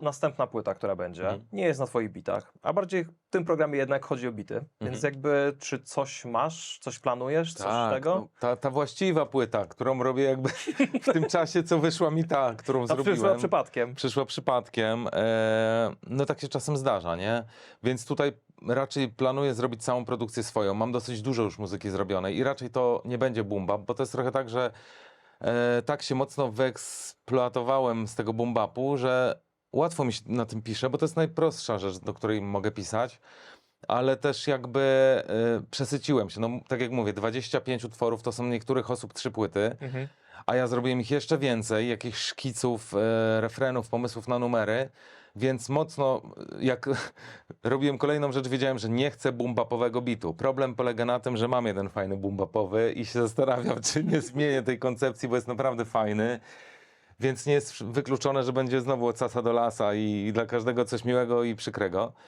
następna płyta, która będzie, Mhm. nie jest na twoich bitach, a bardziej w tym programie jednak chodzi o bity, więc Mhm. jakby czy coś masz, coś planujesz, coś Tak, tego? no, ta, ta właściwa płyta, którą robię jakby w tym czasie, co wyszła mi ta, którą Ta przyszła zrobiłem. przypadkiem. przyszła przypadkiem. E, no tak się czasem zdarza, nie? Więc tutaj raczej planuję zrobić całą produkcję swoją. Mam dosyć dużo już muzyki zrobionej i raczej to nie będzie boom bap, bo to jest trochę tak, że e, tak się mocno wyeksploatowałem z tego boom bapu, że łatwo mi się na tym pisze, bo to jest najprostsza rzecz, do której mogę pisać. Ale też jakby e, przesyciłem się. No, tak jak mówię, 25 utworów to są niektórych osób trzy płyty. Mhm. A ja zrobiłem ich jeszcze więcej, jakichś szkiców, e, refrenów, pomysłów na numery, więc mocno, jak robiłem kolejną rzecz, wiedziałem, że nie chcę bumbapowego bitu. Problem polega na tym, że mam jeden fajny bumbapowy i się zastanawiam, czy nie zmienię tej koncepcji, bo jest naprawdę fajny. Więc nie jest wykluczone, że będzie znowu od sasa do lasa i dla każdego coś miłego i przykrego.